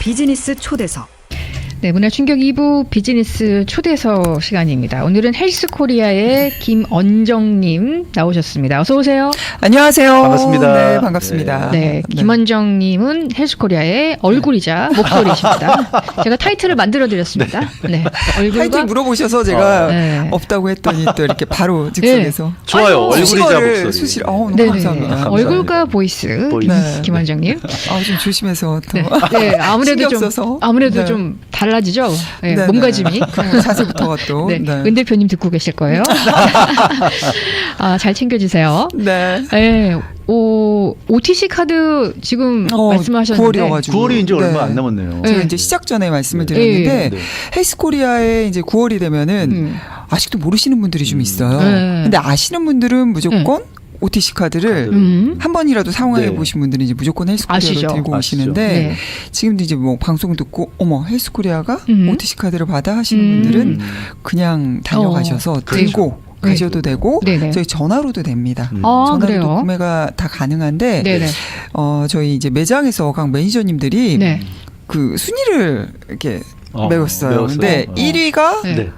비즈니스 초대석. 네, 문화 충격 2부 비즈니스 초대석 시간입니다. 오늘은 헬스 코리아의 김언정님 나오셨습니다. 어서 오세요. 안녕하세요. 반갑습니다. 네, 반갑습니다. 네, 김언정님은 헬스 코리아의 얼굴이자 목소리십니다. 제가 타이틀을 만들어 드렸습니다. 네, 타이틀 얼굴과 물어보셔서 제가 네. 없다고 했더니 또 이렇게 바로 즉석에서 좋아요. 아유, 얼굴이자 목소리. 수시로 어, 너무 네네. 감사합니다. 얼굴과 보이스, 보이스. 네. 김원정님. 아, 좀 조심해서 또 네, 네, 아무래도 좀. 아무래도 네. 좀 달라 지죠. 네, 네, 몸가짐이. 그 자세부터가 또. 네, 네. 은 대표님 듣고 계실 거예요. 아, 잘 챙겨주세요. 네. 네, 오, OTC 카드 지금 어, 말씀하셨는데 9월이어가지고. 9월이 이제 네. 얼마 안 남았네요. 제가 네. 이제 시작 전에 말씀을 네. 드렸는데 네. 헬스코리아에 이제 9월이 되면은 음. 아직도 모르시는 분들이 좀 음. 있어요. 네. 근데 아시는 분들은 무조건 OTC 카드를 카드. 음. 한 번이라도 사용해 네. 보신 분들은 이제 무조건 헬스코리아로? 들고 아시죠. 오시는데 네. 지금도 이제 뭐 방송 듣고 어머 헬스코리아가 음. OTC 카드를 받아 하시는 음. 분들은 음. 그냥 달려가셔서 어, 들고 네. 가셔도 되고 네네. 저희 전화로도 됩니다. 음. 아, 전화로도 그래요? 구매가 다 가능한데 네네. 어 저희 이제 매장에서 각 매니저님들이 네. 그 순위를 이렇게 어, 매웠어요. 매웠어요? 근데 어. 1위가 네.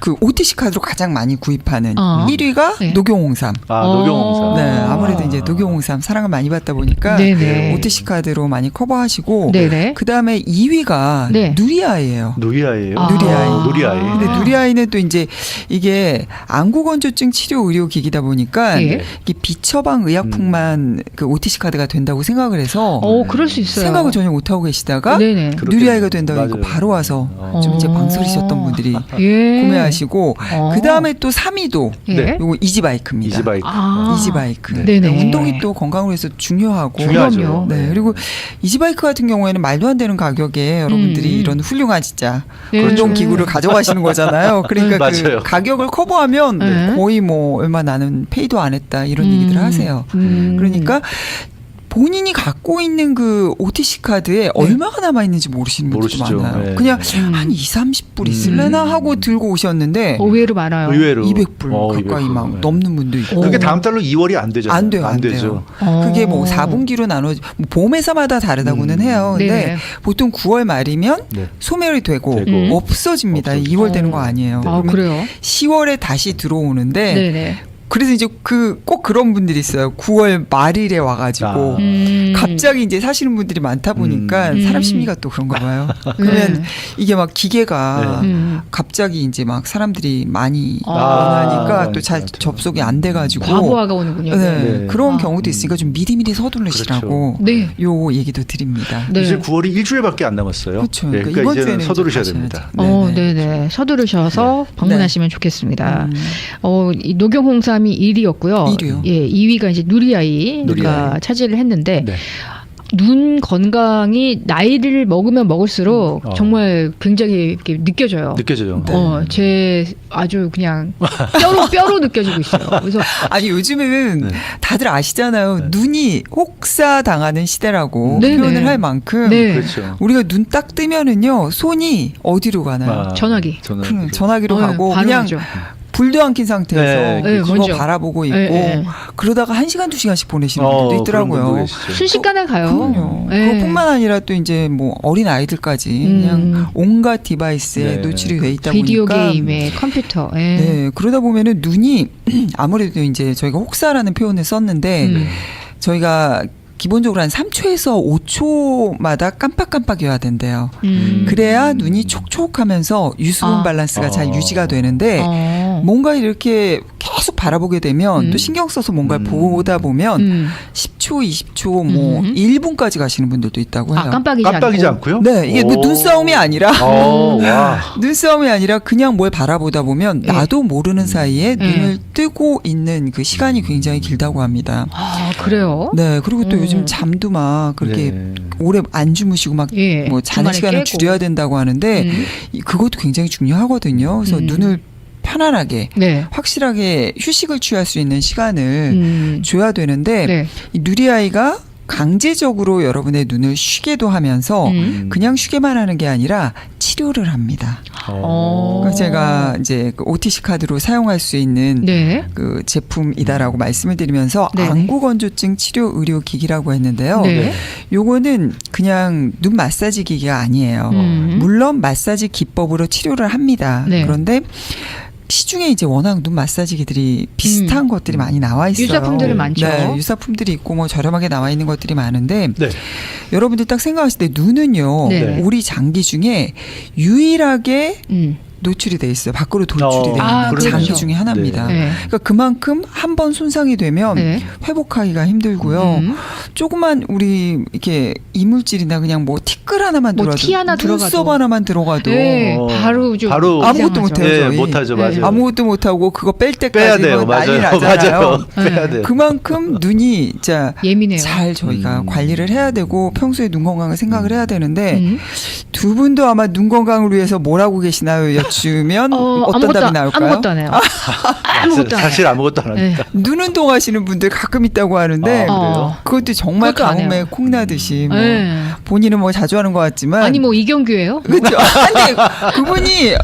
네. 그 OTC 카드로 가장 많이 구입하는 어. 1위가 네. 녹용홍삼. 아, 어. 노경홍사. 네, 아무래도 이제 녹용홍삼 사랑을 많이 받다 보니까 네네. OTC 카드로 많이 커버하시고 네네. 그 다음에 2위가 네. 누리아이예요. 누리아이예요. 아. 누리아이. 어, 누리아이. 아. 근데 누리아이는 또 이제 이게 안구건조증 치료 의료 기기다 보니까 예. 이게 비처방 의약품만 그 OTC 카드가 된다고 생각을 해서 어, 그럴 수 있어요. 생각을 전혀 못 하고 계시다가 네네. 그렇게 누리아이가 된다고 하니까. 바로 와서 어. 좀 이제 어. 망설이셨던 분들이 예. 구매하 시고 어. 그 다음에 또 3위도 예. 네. 요거 이지바이크입니다. 이지바이크. 아. 이지바이크. 네네. 운동이 또 건강을 위해서 중요하고 중요하죠. 그럼요. 네, 그리고 이지바이크 같은 경우에는 말도 안 되는 가격에 여러분들이 음. 이런 훌륭한 진짜 네. 운동 기구를 가져가시는 거잖아요. 그러니까 그 맞아요. 가격을 커버하면 네. 거의 뭐 얼마 나는 페이도 안 했다 이런 얘기들을 하세요. 음. 그러니까 본인이 갖고 있는 그 OTC 카드에 얼마가 남아 있는지 모르시는 분들도 모르시죠. 많아요. 네. 그냥 음. 한 2, 30불 음. 있을래나 하고 들고 오셨는데 의외로 많아요. 의외로 200불 어, 가까이 200불. 막 네. 넘는 분도 있고. 그게 다음 달로 2월이 안 되잖아요. 안 돼요, 안 돼요. 되죠. 어. 그게 뭐 4분기로 나눠 뭐 봄에서마다 다르다고는 음. 해요. 근데 네네. 보통 9월 말이면 네. 소멸이 되고, 되고. 음. 없어집니다. 없어지고. 2월 되는 거 아니에요. 아, 그러면 그래요? 10월에 다시 들어오는데 네네. 그래서 이제 그 꼭 그런 분들이 있어요. 9월 말일에 와가지고 아. 음. 갑자기 이제 사시는 분들이 많다 보니까 음. 사람 심리가 또 그런가 봐요. 그러면 네. 이게 막 기계가 네. 음. 갑자기 이제 막 사람들이 많이 아. 원하니까 또잘 그렇죠. 접속이 안 돼가지고 과부하가 오는군요. 네, 네. 그런 아. 경우도 있으니까 좀 미리미리 서두르시라고 네. 요 얘기도 드립니다. 네. 이제 9월이 일주일밖에 안 남았어요. 그렇죠. 네, 그러니까 그러니까, 이번 주에는 서두르셔야 됩니다. 어, 네네. 서두르셔서 방문하시면 좋겠습니다. 음. 어, 이 녹용홍삼이 1위였고요. 1위요. 예, 2위가 이제 누리아이가 누리아이. 차지를 했는데 네. 눈 건강이 나이를 먹으면 먹을수록 음. 어. 정말 굉장히 이렇게 느껴져요. 느껴져요. 네. 어, 제 아주 그냥 뼈로 뼈로 느껴지고 있어요. 그래서 아니 요즘은 네. 다들 아시잖아요. 네. 눈이 혹사 당하는 시대라고 네네. 표현을 할 만큼 네. 그렇죠. 우리가 눈 딱 뜨면은요 손이 어디로 가나요? 아, 전화기. 전화기. 그럼 전화기로 어, 가고 바로 그냥 하죠. 불도 안 킨 상태에서 네, 네, 그거 먼저. 바라보고 있고 네, 네. 그러다가 한 시간 두 시간씩 보내시는 어, 분들도 분도 있더라고요. 계시죠. 순식간에 가요. 그럼요. 네. 그것뿐만 아니라 또 이제 뭐 어린 아이들까지 음. 그냥 온갖 디바이스에 네. 노출이 돼 있다 비디오 보니까 게임에 컴퓨터. 예. 네 그러다 보면은 눈이 아무래도 이제 저희가 혹사라는 표현을 썼는데 음. 저희가 기본적으로 한 3초에서 5초마다 깜빡깜빡여야 된대요. 음. 그래야 눈이 촉촉하면서 유수분 아. 밸런스가 잘 어. 유지가 되는데 어. 뭔가 이렇게 계속 바라보게 되면 음. 또 신경 써서 뭔가를 음. 보다 보면 음. 10초, 20초, 뭐 음. 1분까지 가시는 분들도 있다고 해요. 아, 깜빡이지, 깜빡이지 않고. 않고요? 네, 이게 뭐 오. 눈싸움이 아니라 어, 와. 눈싸움이 아니라 그냥 뭘 바라보다 보면 네. 나도 모르는 사이에 네. 눈을 뜨고 있는 그 시간이 굉장히 길다고 합니다. 아, 그래요? 네, 그리고 또 음. 요즘 잠도 막 그렇게 네. 오래 안 주무시고 막 예. 뭐 자는 시간을 깨고. 줄여야 된다고 하는데 음. 이- 그것도 굉장히 중요하거든요. 그래서 음. 눈을 편안하게 네. 확실하게 휴식을 취할 수 있는 시간을 음. 줘야 되는데 네. 이 누리아이가 강제적으로 여러분의 눈을 쉬게도 하면서 음. 그냥 쉬게만 하는 게 아니라 치료를 합니다. 어. 그러니까 제가 이제 그 OTC 카드로 사용할 수 있는 네. 그 제품이다라고 말씀을 드리면서 네네. 안구 건조증 치료 의료 기기라고 했는데요. 네. 요거는 그냥 눈 마사지 기기가 아니에요. 음. 물론 마사지 기법으로 치료를 합니다. 네. 그런데 시중에 이제 워낙 눈 마사지기들이 비슷한 음. 것들이 많이 나와 있어요. 유사품들은 많죠. 네, 유사품들이 있고 뭐 저렴하게 나와 있는 것들이 많은데 네. 여러분들 딱 생각하실 때 눈은요 네. 우리 장기 중에 유일하게 음. 노출이 돼 있어요. 밖으로 돌출이 어, 돼 아, 있는 장기 그렇죠. 중에 하나입니다. 네. 그러니까 그만큼 한 번 손상이 되면 네. 회복하기가 힘들고요. 음. 조그만 우리 이렇게 이물질이나 그냥 뭐 티끌 하나만 뭐 들어가도 티 하나 눈썹 들어가도. 하나만 들어가도 네. 어, 바로 좀 바로 아무것도 못해요. 네, 저희. 못하죠, 네. 맞아요. 아무것도 못하고 그거 뺄 때까지 빼야 돼요, 뭐 난리 맞아요, 나잖아요. 맞아요. 빼야 네. 돼요. 그만큼 눈이 진짜 예민해요. 잘 저희가 음. 관리를 해야 되고 평소에 눈 건강을 생각을 해야 되는데 음. 두 분도 아마 눈 건강을 위해서 뭘 하고 계시나요? 여쭈면 어, 어, 떤 아무것도 답이 안- 나올까요? 아무것도 안 해요. 아무것도 안 해요. 사실 아무것도 안 네. 합니다. 눈 운동하시는 분들 가끔 있다고 하는데 아, 어. 그래요? 그것도 정말 가뭄에 해요. 콩나듯이 뭐 네. 본인은 뭐 자주 하는 것 같지만 아니 뭐 이경규예요? 그렇죠. 근데 그분이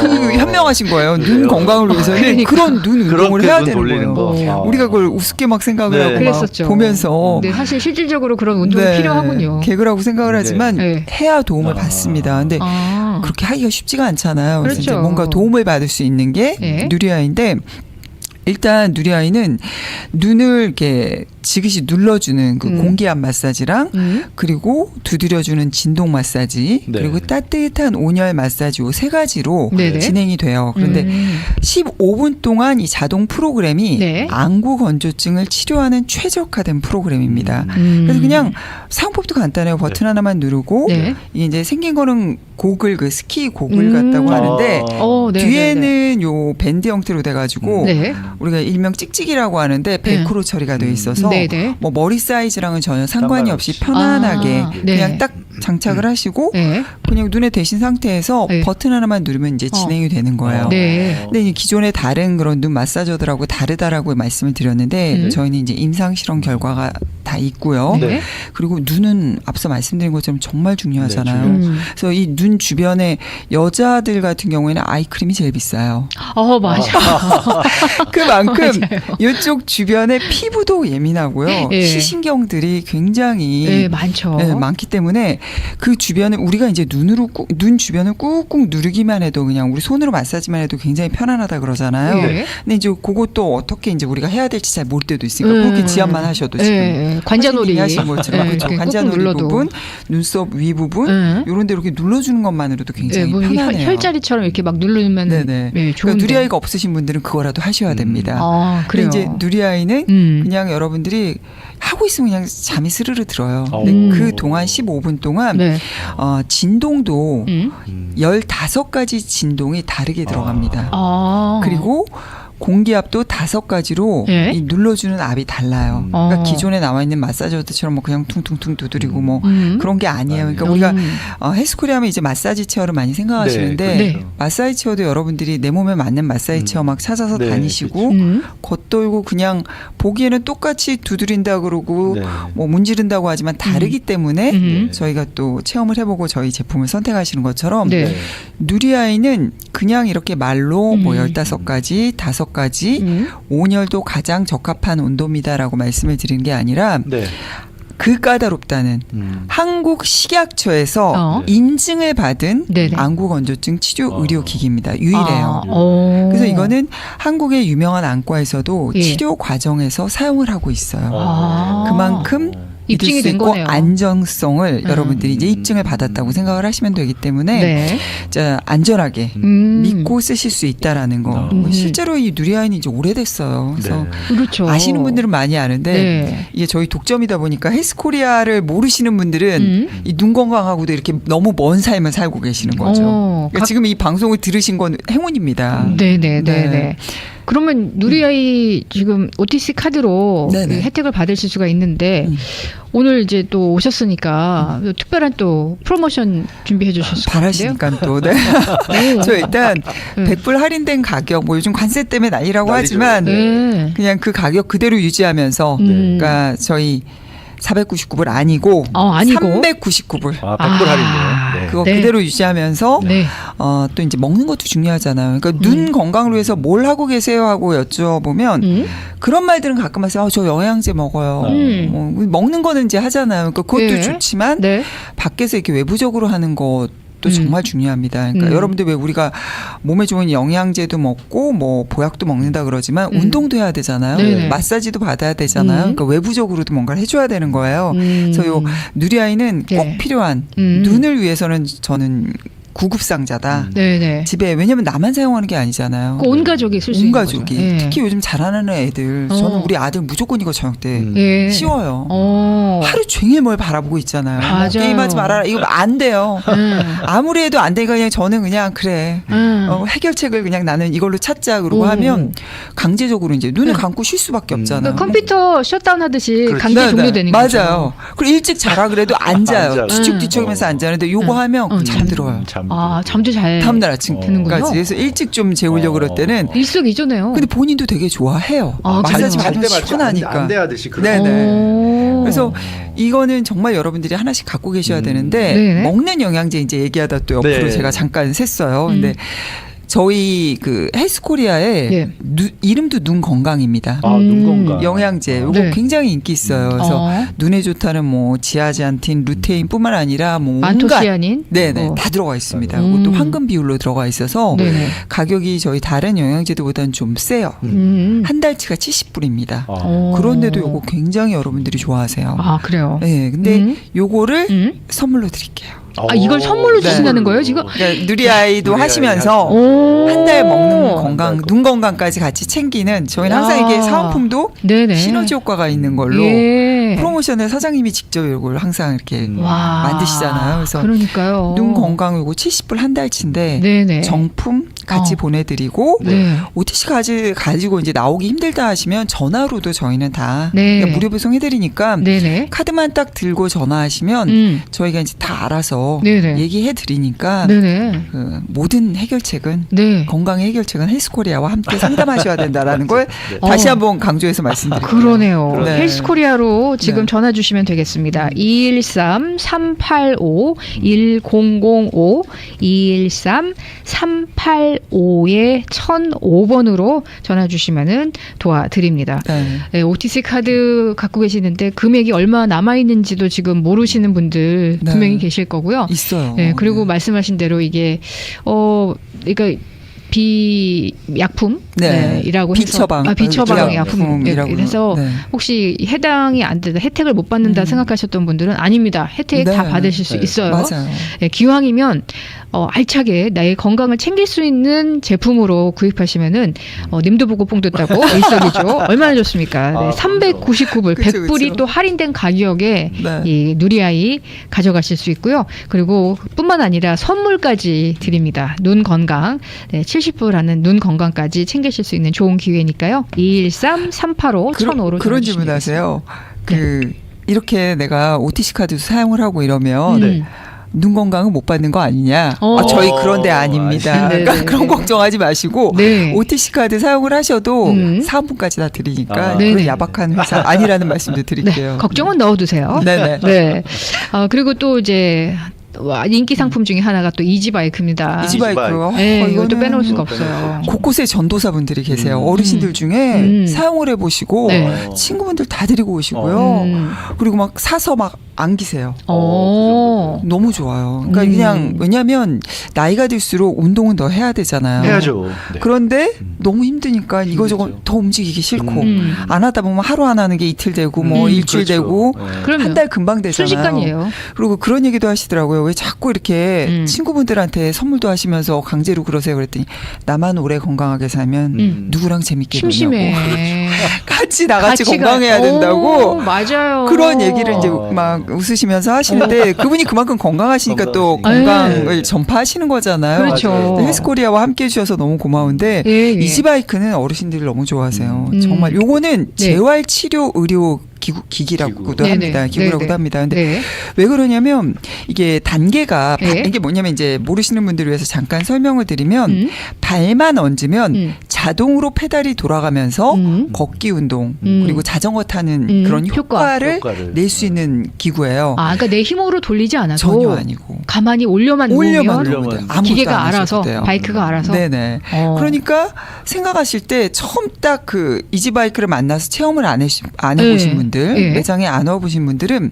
그 현명하신 거예요. 눈 그래요? 건강을 위해서는 그러니까. 그런 눈 운동을 해야 눈 되는 거예요. 거. 아. 우리가 그걸 우습게 막 생각을 네. 하고 막 그랬었죠. 보면서 네, 사실 실질적으로 그런 운동이 네, 필요하군요. 개그라고 생각을 네. 하지만 네. 해야 도움을 아. 받습니다. 근데 아. 그렇게 하기가 쉽지가 않잖아요. 그래서 그렇죠. 이제 뭔가 도움을 받을 수 있는 게 네. 누리아이인데 일단 누리아이는 눈을 이렇게 지그시 눌러주는 그 음. 공기압 마사지랑 음. 그리고 두드려주는 진동 마사지 네. 그리고 따뜻한 온열 마사지 요 세 가지로 네네. 진행이 돼요. 그런데 음. 15분 동안 이 자동 프로그램이 네. 안구 건조증을 치료하는 최적화된 프로그램입니다. 음. 그래서 그냥 사용법도 간단해요. 버튼 하나만 누르고 네. 이제 생긴 거는 고글 그 스키 고글 음. 같다고 하는데 아. 어, 네, 뒤에는 네, 요 밴드 형태로 돼가지고 네. 네. 우리가 일명 찍찍이라고 하는데 벨크로 처리가 돼 있어서 네, 네. 뭐 머리 사이즈랑은 전혀 상관이 없이. 편안하게 아, 네. 그냥 딱 장착을 하시고 네. 그냥 눈에 대신 상태에서 네. 버튼 하나만 누르면 이제 어. 진행이 되는 거예요. 네. 근데 기존의 다른 그런 눈 마사저들하고 다르다라고 말씀을 드렸는데 음. 저희는 이제 임상 실험 결과가 다 있고요. 네. 그리고 눈은 앞서 말씀드린 것처럼 정말 중요하잖아요. 네, 음. 그래서 이 눈 주변에 여자들 같은 경우에는 아이크림이 제일 비싸요. 어, 맞아. 그만큼 맞아요. 이쪽 주변에 피부도 예민하고요. 예. 시신경들이 굉장히 네, 많죠. 네, 많기 때문에 그 주변을 우리가 이제 눈 으로 꾹, 눈 주변을 꾹꾹 누르기만 해도 그냥 우리 손으로 마사지만 해도 굉장히 편안하다 그러잖아요. 네. 근데 이제 그것도 어떻게 이제 우리가 해야 될지 잘 모를 때도 있으니까 음. 그렇게 지압만 하셔도 지금 네, 관자놀이 하신 것처럼 네, 그렇죠. 관자놀이. 부분, 눈썹 위 부분 네. 이런 데 이렇게 눌러주는 것만으로도 네, 굉장히 뭐 이게 혈-. 혈자리처럼 이렇게 막 누르면 네네. 네, 좋은데. 그러니까 누리아이가 없으신 분들은 그거라도 하셔야 됩니다. 아, 근데 그래요. 이제 누리아이는 음. 그냥 여러분들이 하고 있으면 그냥 잠이 스르르 들어요. 어. 근데 음. 그 동안 15분 동안 네. 어, 진동도 음. 음. 15가지 진동이 다르게 들어갑니다. 아. 그리고 공기압도 다섯 가지로 예? 이 눌러주는 압이 달라요. 음. 그러니까 어. 기존에 나와 있는 마사저들처럼 뭐 그냥 퉁퉁퉁 두드리고 뭐 음. 그런 게 아니에요. 그러니까 음. 우리가 어, 헬스코리아 하면 이제 마사지 체어를 많이 생각하시는데 네. 그렇죠. 마사지 체어도 여러분들이 내 몸에 맞는 마사지 음. 체어 막 찾아서 네, 다니시고 음. 겉돌고 그냥 보기에는 똑같이 두드린다 그러고 네. 뭐 문지른다고 하지만 다르기 때문에 음. 저희가 또 체험을 해보고 저희 제품을 선택하시는 것처럼 네. 누리아이는 그냥 이렇게 말로 뭐 음. 15가지, 5가지 음. 온열도 가장 적합한 온도입니다라고 말씀을 드리는 게 아니라 네. 그 까다롭다는 음. 한국 식약처에서 어. 인증을 받은 네네. 안구 건조증 치료 어. 의료 기기입니다. 유일해요. 아, 어. 그래서 이거는 한국의 유명한 안과에서도 예. 치료 과정에서 사용을 하고 있어요. 아. 그만큼 믿을 입증이 수된 있고 거네요. 안정성을 음. 여러분들이 이제 입증을 받았다고 생각을 하시면 되기 때문에 네. 자, 안전하게 음. 믿고 쓰실 수 있다라는 거. 음. 실제로 이 누리아이는 이제 오래됐어요. 그래서 네. 그렇죠. 아시는 분들은 많이 아는데 네. 이게 저희 독점이다 보니까 헬스코리아를 모르시는 분들은 음. 이눈 건강하고도 이렇게 너무 먼 삶을 살고 계시는 거죠. 어, 그러니까 각- 지금 이 방송을 들으신 건 행운입니다. 네네, 네. 네네. 그러면 누리아이 지금 OTC 카드로 네네. 그 혜택을 받으실 수가 있는데 음. 오늘 이제 또 오셨으니까 특별한 또 프로모션 준비해 주셨을 것 같은데요. 바라시니까 또. 네. 오. 저 일단 네. 100불 할인된 가격, 뭐 요즘 관세 때문에 난리라고 난리죠. 하지만 네. 그냥 그 가격 그대로 유지하면서 음. 그러니까 저희 499불 아니고 어, 아니고 399불. 아, 100불 할인데요. 네. 그거 네. 그대로 유지하면서 네. 어, 또 이제 먹는 것도 중요하잖아요. 그러니까 눈 건강을 위해서 뭘 하고 계세요 하고 여쭤보면 음. 그런 말들은 가끔 하세요. 아, 저 영양제 먹어요. 음. 뭐, 먹는 거는 이제 하잖아요. 그러니까 그것도 네. 좋지만 네. 밖에서 이렇게 외부적으로 하는 것 도 음. 정말 중요합니다. 그러니까 음. 여러분들 왜 우리가 몸에 좋은 영양제도 먹고 뭐 보약도 먹는다 그러지만 음. 운동도 해야 되잖아요. 네네. 마사지도 받아야 되잖아요. 음. 그러니까 외부적으로도 뭔가를 해줘야 되는 거예요. 음. 그래서 요 누리아이는 꼭 네. 필요한 음. 눈을 위해서는 저는 구급 상자다. 음. 네네. 집에 왜냐면 나만 사용하는 게 아니잖아요. 그온 가족이 쓸 수 온 있는 가족이 거죠. 예. 특히 요즘 자라는 애들 어. 저는 우리 아들 무조건 이거 저녁 때 음. 예. 씌워요. 어. 하루 종일 뭘 바라보고 있잖아요. 뭐 맞아요. 게임하지 말아라. 이거 안 돼요. 음. 아무리 해도 안 되니까 그냥 저는 그냥 그래. 음. 어, 해결책을 그냥 나는 이걸로 찾자 그러고 오. 하면 강제적으로 이제 눈을 네. 감고 쉴 수밖에 음. 없잖아요. 그러니까 컴퓨터 셧다운 하듯이 그렇지. 강제 네, 네. 종료되는 거죠. 맞아요. 그리고 일찍 자라 그래도 앉아요. 앉아요. 뒤척뒤척이면서 음. 앉아는데 요거 음. 하면 음. 잠들어요. 잠. 아 잠도 잘 다음날 아침 어. 드는군요. 그래서 일찍 좀 재우려고 그럴 때는 어. 일석이조네요. 근데 본인도 되게 좋아해요. 아, 마사지 그래요? 받으면 시원하니까. 안돼 하듯이 네, 네. 오. 그래서 이거는 정말 여러분들이 하나씩 갖고 계셔야 음. 되는데 네네. 먹는 영양제 이제 얘기하다 또 옆으로 네. 제가 잠깐 샜어요. 음. 근데 저희 그 헬스코리아의 예. 누- 이름도 눈 건강입니다. 아, 눈 음. 건강. 영양제 요거 네. 굉장히 인기 있어요. 그래서 어. 눈에 좋다는 뭐 지아지안틴, 루테인뿐만 아니라 뭐 안토시아닌. 네네 어. 다 들어가 있습니다. 음. 그것도 황금 비율로 들어가 있어서 네네. 가격이 저희 다른 영양제들보다는 좀 세요. 음. 한 달치가 70불입니다. 아. 어. 그런데도 요거 굉장히 여러분들이 좋아하세요. 아 그래요. 네, 근데 음. 요거를 음. 선물로 드릴게요. 아, 이걸 선물로 주신다는 거예요, 지금? 그러니까 누리아이도 누리아이 하시면서 오. 한달 먹는 건강. 눈 건강까지 같이 챙기는 저희는 야. 항상 이게 사은품도 네네. 시너지 효과가 있는 걸로 예. 프로모션을 사장님이 직접 이걸 항상 이렇게 음. 와. 만드시잖아요. 그래서 그러니까요. 눈 건강 요거 70불 한 달치인데 네네. 정품 같이 어. 보내드리고 네. OTC 가지, 가지고 이제 나오기 힘들다 하시면 전화로도 저희는 다 네. 무료 배송해드리니까 네네. 카드만 딱 들고 전화하시면 음. 저희가 이제 다 알아서 네네. 얘기해드리니까 네네. 그 모든 해결책은 네. 건강의 해결책은 헬스코리아와 함께 상담하셔야 된다라는 걸 네. 다시 어. 한번 강조해서 말씀드립니다. 그러네요. 네. 헬스코리아로 지금 네. 전화 주시면 되겠습니다. 213 385 1005 213 385 885-1005번으로 전화 주시면은 도와드립니다. 네. 예, 네, OTC 카드 갖고 계시는데 금액이 얼마 남아 있는지도 지금 모르시는 분들 네. 분명히 계실 거고요. 있어요. 네, 그리고 네. 말씀하신 대로 이게 어 그러니까 비약품이라고 네. 네, 해서 비처방 아, 비처방 약품이라고 예, 해서 네. 혹시 해당이 안 된다 혜택을 못 받는다 음. 생각하셨던 분들은 아닙니다 혜택 네. 다 받으실 수 네. 있어요. 맞아요. 기왕이면 어, 알차게 나의 건강을 챙길 수 있는 제품으로 구입하시면은 어, 님도 보고 뽕 뜯다고 일석이조 얼마나 좋습니까? 네, 아, 399불 그쵸, 100불이 그쵸. 또 할인된 가격에 네. 이 누리아이 가져가실 수 있고요. 그리고 뿐만 아니라 선물까지 드립니다. 눈 건강 네, 70불 하는 눈 건강까지 챙기실 수 있는 좋은 기회니까요. 213 385 그런, 1005로 그런 질문 하세요. 그 네. 이렇게 내가 OTC 카드 사용을 하고 이러면 음. 눈 건강은 못 받는 거 아니냐? 어. 아, 저희 그런데 아닙니다. 아, 네, 그러니까 네, 그런 네. 걱정하지 마시고 네. OTC 카드 사용을 하셔도 음. 사은품까지 다 드리니까 아. 그런. 야박한 회사 아니라는 말씀도 드릴게요. 네, 걱정은 넣어두세요. 네네. 네. 어, 그리고 또 이제 와, 인기 상품 중에 하나가 또 이지바이크입니다. 이지바이크. 이지바이크. 어, 네, 이것도 빼놓을 수가 없어요. 곳곳에 전도사분들이 계세요. 음. 어르신들 중에 음. 사용을 해보시고 네. 어. 친구분들 다 데리고 오시고요. 음. 그리고 막 사서 막 안기세요. 어. 너무 좋아요. 그러니까 음. 그냥 왜냐하면 나이가 들수록 운동은 더 해야 되잖아요. 해야죠. 네. 그런데 음. 너무 힘드니까 이거저거. 더 움직이기 싫고 음. 안 하다 보면 하루 안 하는 게 이틀 되고 뭐 음. 일주일 그렇죠. 되고 네. 그럼요. 한달 금방 되잖아요. 순식간이에요. 그리고 그런 얘기도 하시더라고요. 왜 자꾸 이렇게 음. 친구분들한테 선물도 하시면서 강제로 그러세요. 그랬더니 나만 오래 건강하게 살면 음. 누구랑 재밌게 심심해. 같이 나같이 건강해야 오, 된다고 맞아요. 그런 얘기를 이제 어. 막 웃으시면서 하시는데 그분이 그만큼 건강하시니까 또 건강하시니까. 건강을 네. 전파하시는 거잖아요. 그렇죠. 맞아요. 헬스코리아와 함께 해주셔서 너무 고마운데 예, 예. 이지바이크는 어르신들이 너무 좋아하세요. 음. 정말 요거는 네. 재활 치료 의료 기구, 기기라고도 기구. 합니다. 네네. 기구라고도 네네. 합니다. 근데 네. 왜 그러냐면 이게 단계가 바- 네. 이게 뭐냐면 이제 모르시는 분들을 위해서 잠깐 설명을 드리면 음. 발만 얹으면 음. 자동으로 페달이 돌아가면서 음. 걷기 운동 음. 그리고 자전거 타는 음. 그런 효과. 효과를 효과를. 낼 수 있는 기구예요. 아, 그러니까 내 힘으로 돌리지 않아도 전혀 아니고. 가만히 올려만 올려만 놓으면 놓으면. 아무것도 기계가 안 하셔도 알아서 돼요. 바이크가 알아서. 네네. 어. 그러니까 생각하실 때 처음 딱 그 이지바이크를 만나서 체험을 안, 해시, 안 해보신 네. 분들, 네. 매장에 안 와보신 분들은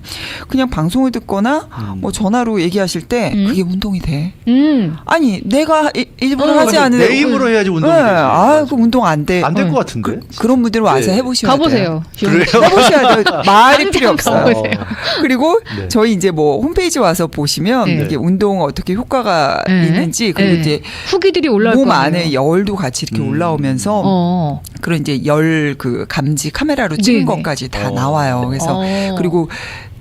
그냥 방송을 듣거나 음. 뭐 전화로 얘기하실 때 음. 그게 운동이 돼. 음. 아니 내가 일- 일부러 어, 하지 아니, 않은 내 힘으로 해야지 운동이 네, 되지. 아, 그 운동 안 돼. 안될 어. 것 같은데. 그, 런 분들 와서 네. 해보셔야 돼요. 가보세요. 그래요? 해보셔야 돼요. 말이 필요 없어요. 가보세요. 그리고 네. 저희 이제 뭐 홈페이지 와서 보시면 네. 이게 운동 어떻게 효과가 네. 있는지 그리고 네. 이제 후기들이 올라올 몸. 안에 열도 같이 이렇게 음. 올라오면서 어. 그런 이제 열 그 감지 카메라로 찍은 네네. 것까지 다 어. 나와요. 그래서 어. 그리고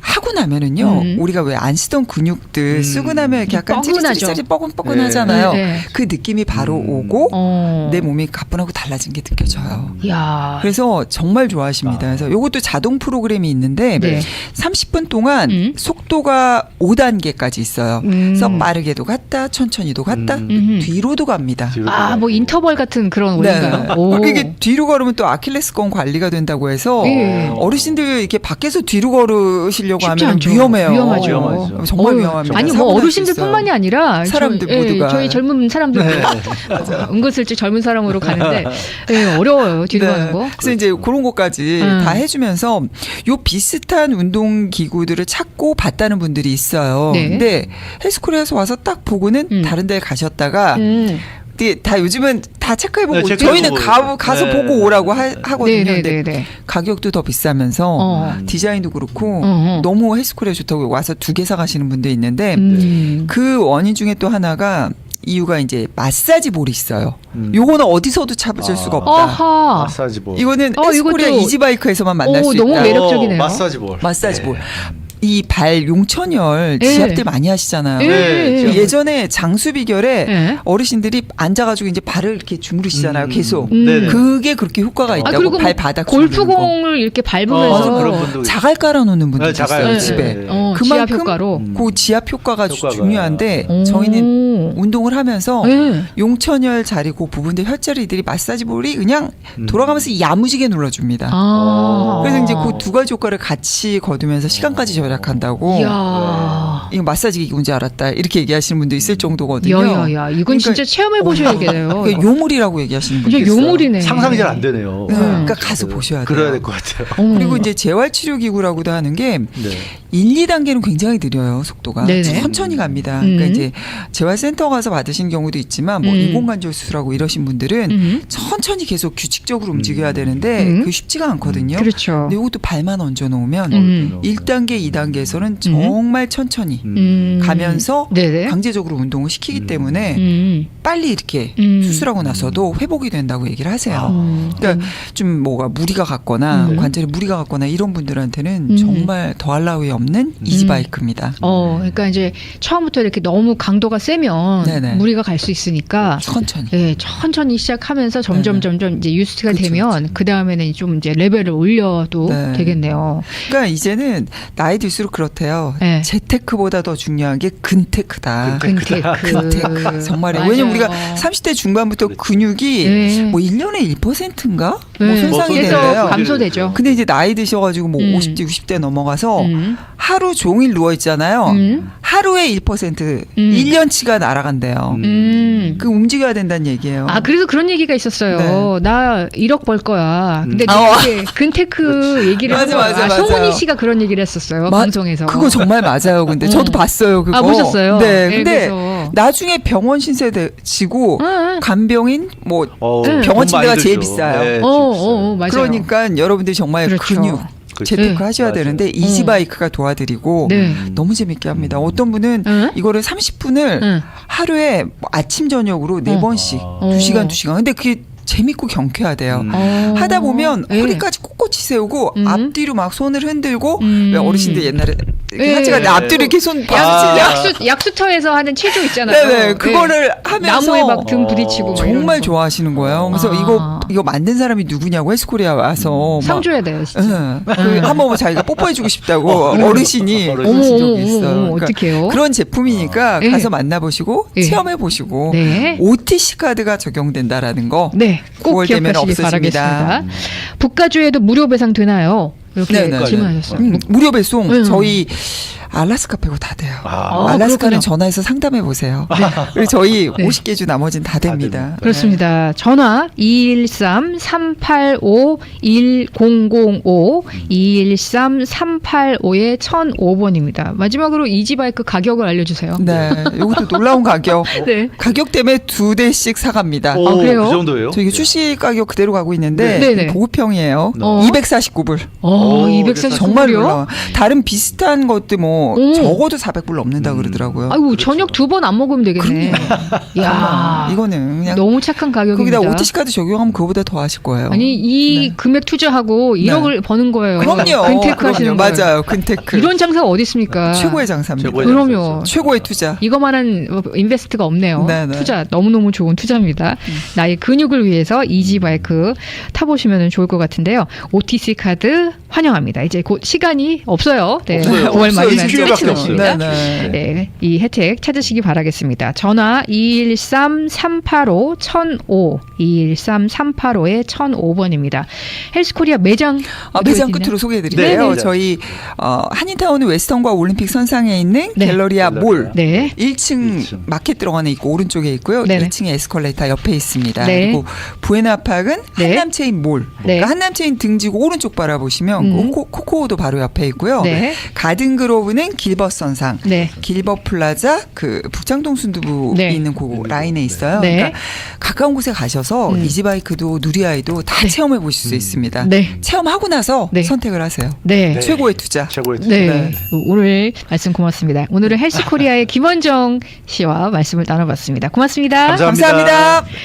하고 나면은요, 음. 우리가 왜 안 쓰던 근육들 음. 쓰고 나면 이렇게 약간 뻐근하죠. 찌릿 찌릿 뻐근뻐근하잖아요. 네, 네. 그 느낌이 바로 음. 오고 어. 내 몸이 가뿐하고 달라진 게 느껴져요. 야. 그래서 정말 좋아하십니다. 아. 그래서 요것도 자동 프로그램이 있는데 네. 30분 동안 음. 속도가 5단계까지 있어요. 음. 그래서 빠르게도 갔다, 천천히도 갔다, 음. 뒤로도 갑니다. 뒤로 아, 뭐 인터벌 같은 그런 네. 원리인가요? 오. 이게 뒤로 걸으면 또 아킬레스건 관리가 된다고 해서 예. 어르신들 이렇게 밖에서 뒤로 걸으시려고 쉽지 하면 않죠. 위험해요. 위험하죠. 위험하죠. 정말 어휴, 위험합니다. 아니 뭐 어르신들뿐만이. 아니라 사람들 저희, 모두가. 저희 젊은 사람들 네. 은근슬쩍 젊은 사람으로 가는데 예, 어려워요 뒤로 네. 가는 거. 그래서 이제 그런 것까지 음. 다 해주면서 요 비슷한 운동 기구들을 찾고 봤다는 분들이 있어요. 네. 근데 헬스코리아에서 와서 딱 보고는 음. 다른 데 가셨다가 음. 이게 다 요즘은 다 체크해보고 네, 체크해보고 저희는 가, 가서 네. 보고 오라고 하, 하거든요. 근데 네네네. 가격도 더 비싸면서 어. 디자인도 그렇고 어, 어. 너무 헬스코리아 좋다고 와서 두 개 사가시는 분도 있는데 음. 그 원인 중에 또 하나가 이유가 이제 마사지 볼이 있어요. 음. 요거는 어디서도 찾을 아. 수가 없다. 어하. 마사지 볼. 이거는 어, 헬스코리아 이지바이크에서만 만날 오, 수 너무 있다. 매력- 매력적이네요. 어, 마사지 볼. 마사지 볼. 네. 이 발 용천열 예. 지압들 많이 하시잖아요. 예, 네, 예, 예. 예 전에 장수 비결에 예. 어르신들이 앉아가지고 이제 발을 이렇게 주무르시잖아요. 음. 계속. 음. 네네. 그게 그렇게 효과가 아 있다고 그리고 발뭐 바닥. 골프공을 이렇게 어, 밟으면서 그런 분도 자갈 깔아놓는 분들 네, 있어요 자갈. 네, 집에. 네. 어, 지압 그만큼 효과로. 음. 그 지압 효과가, 주- 효과가. 중요한데 오. 저희는 운동을 하면서 예. 용천열 자리 그 부분들 혈자리들이 마사지 볼이 그냥 음. 돌아가면서 야무지게 눌러줍니다. 아. 그래서 이제 그 두 가지 효과를 같이 거두면서 시간까지 절약한다고. 이야. 이거 마사지 기기 뭔지 알았다 이렇게 얘기하시는 분도 있을 정도거든요. 야야야. 이건 그러니까- 진짜 체험해 보셔야겠네요. 그게 요물이라고 얘기하시는 분도 있어요. 요물이네. 상상이 잘 안 되네요. 네, 음. 그러니까 가서 보셔야 돼요. 그래야 될 것 같아요. 어머. 그리고 이제 재활치료기구라고도 하는 게 네. 1, 2단계는 굉장히 느려요, 속도가. 네네. 천천히 갑니다. 음. 그러니까 이제 재활센터 가서 받으신 경우도 있지만 뭐 음. 인공관절 수술하고 이러신 분들은 음. 천천히 계속 규칙적으로 음. 움직여야 되는데 음. 그게 쉽지가 않거든요. 그렇죠. 근데 이것도 발만 얹어 놓으면 음. 1단계, 2단계에서는 정말 천천히 음. 가면서 네네. 강제적으로 운동을 시키기 음. 때문에 음. 빨리 이렇게 음. 수술하고 나서도 회복이 된다고 얘기를 하세요. 음. 그러니까 좀 뭐가 무리가 갔거나 음. 관절에 무리가 갔거나 이런 분들한테는 음. 정말 더할 나위 없는 이지바이크입니다. 어, 그러니까 이제 처음부터 이렇게 너무 강도가 세면 네네. 무리가 갈 수 있으니까 천천히. 예, 천천히 시작하면서 점점 네네. 점점 이제 유스트가 그쵸, 되면 그 다음에는 좀 이제 레벨을 올려도 네. 되겠네요. 그러니까 이제는 나이 들수록 그렇대요. 네. 재테크보다 더 중요한 게 근테크다. 근테크. 근테크. 정말이에요. 왜냐면 우리가 30대 중반부터 근육이 네. 뭐 1년에 1%인가? 뭐 네. 손상이 뭐 그래서 된대요. 감소되죠. 근데 이제 나이 드셔가지고 뭐 음. 50대, 60대 넘어가서 음. 하루 종일 누워 있잖아요. 음. 하루에 1% 음. 1년치가 날아간대요. 음. 음. 그 움직여야 된다는 얘기예요. 아, 그래서 그런 얘기가 있었어요. 네. 나 1억 벌 거야. 근데 음. 아, 이렇게 근테크 얘기를 한 맞아. 맞아, 아, 맞아요. 송은이 씨가 그런 얘기를 했었어요. 마- 방송에서. 그거 정말 맞아요. 근데 어. 저도 봤어요. 그거. 아, 보셨어요? 네. 네, 근데 그래서. 나중에 병원 신세 지고 응, 간병인 뭐 어, 응. 병원 돈 많이 침대가 제일 들죠. 비싸요. 네, 어, 제일 어, 비싸요. 어, 맞아요. 그러니까 여러분들 정말 그렇죠. 근육 그렇죠. 재테크 네. 하셔야 맞아요. 되는데 이지바이크가 도와드리고 네. 너무 재밌게 합니다. 어떤 분은 응? 이거를 30분을 응. 하루에 뭐 아침 저녁으로 네 어. 번씩 아. 두 시간 두 시간. 근데 그게 재밌고 경쾌하대요. 음. 어. 하다 보면 네. 허리까지 꼿꼿이 세우고 음. 앞뒤로 막 손을 흔들고 음. 왜 어르신들 옛날에 이렇게 네. 하지가 않는데 앞뒤로 이렇게 손 약, 박수치냐 약수 약수터에서 하는 체조 있잖아요. 네네 그거를 하면서 나무에 막 등 부딪히고 막 이런 정말 거. 좋아하시는 거예요. 그래서 아. 이거 이거 만든 사람이 누구냐고 헬스코리아 와서 상 막 줘야 돼요, 진짜. 응. 그 한번 뭐 자기가 뽀뽀해주고 싶다고 어르신이 어머, 어머, 그러신 어머, 적이 있어요. 어머, 그러니까 어떡해요? 그런 제품이니까 네. 가서 만나보시고 네. 체험해보시고 네. OTC 카드가 적용된다라는 거 네, 꼭 9월 되면 기억하시기 없어집니다. 바라겠습니다. 국가주에도 무료 배상 되나요? 이렇게 네네. 질문하셨어요. 음, 무료 배송 음. 저희 알라스카 빼고 다 돼요. 아, 어, 알라스카는 그렇군요. 전화해서 상담해 보세요. 그리고 저희 네. 50개 주 나머지는 다다 됩니다. 됩니다. 그렇습니다. 전화 213-385-1005, 213-385의 1005번입니다. 마지막으로 이지바이크 가격을 알려주세요. 네, 이것도 놀라운 가격. 네. 가격 때문에 두 대씩 사갑니다. 오, 아, 그래요? 그 정도예요? 저 이게 출시 가격 그대로 가고 있는데 네. 네네. 보급형이에요. 어. 249불. 어, 오, 240 정말 불이요? 놀라워. 다른 비슷한 것도 뭐 오. 적어도 400불 넘는다 음. 그러더라고요. 아이고, 저녁 두 번 안 먹으면 되겠네. 야 이거는 그냥 너무 착한 가격입니다. 거기다 OTC 카드 적용하면 그거보다 더 하실 거예요. 아니 이 네. 금액 투자하고 1억을 버는 거예요. 그럼요. 근테크 하시는 그럼요. 거예요. 맞아요. 근테크. 이런 장사가 어디 있습니까? 최고의 장사입니다. 최고의 그럼요. 장사죠. 최고의 투자. 이거만한 인베스트가 없네요. 네, 네. 투자 너무너무 좋은 투자입니다. 나의 근육을 위해서 이지바이크 타보시면 좋을 것 같은데요. OTC 카드 환영합니다. 이제 곧 시간이 없어요. 네. 없어요. 5월 없어요. 말이면 일주일밖에 끝이 없어요. 납니다. 네, 네. 네, 이 혜택 찾으시기 바라겠습니다. 전화 213-385-1005, 213-385의 1005번입니다. 헬스코리아 매장 아, 매장 있나요? 끝으로 소개해드릴게요. 네, 네. 저희 어, 한인타운 웨스턴과 올림픽 선상에 있는 네. 갤러리아 몰 네. 1층, 1층. 마켓 들어가는 있고 오른쪽에 있고요. 네네. 2층에 에스컬레이터 옆에 있습니다. 네. 그리고 부에나팍은 네. 한남체인 몰. 네. 그러니까 한남체인 등지고 오른쪽 바라보시면 음. 코코, 코코도 바로 옆에 있고요. 네. 가든그로브는 길벗 선상. 네. 길벗 플라자 그 북창동 순두부 네. 있는 그 라인에 있어요. 네. 그러니까 가까운 곳에 가셔서 음. 이지바이크도 누리아이도 다 체험해 보실 수 있습니다. 네. 체험하고 나서 네. 선택을 하세요. 네. 네. 최고의 투자. 최고의 투자. 네. 네. 오늘 말씀 고맙습니다. 오늘은 헬스코리아의 김원정 씨와 말씀을 나눠봤습니다. 고맙습니다. 감사합니다. 감사합니다.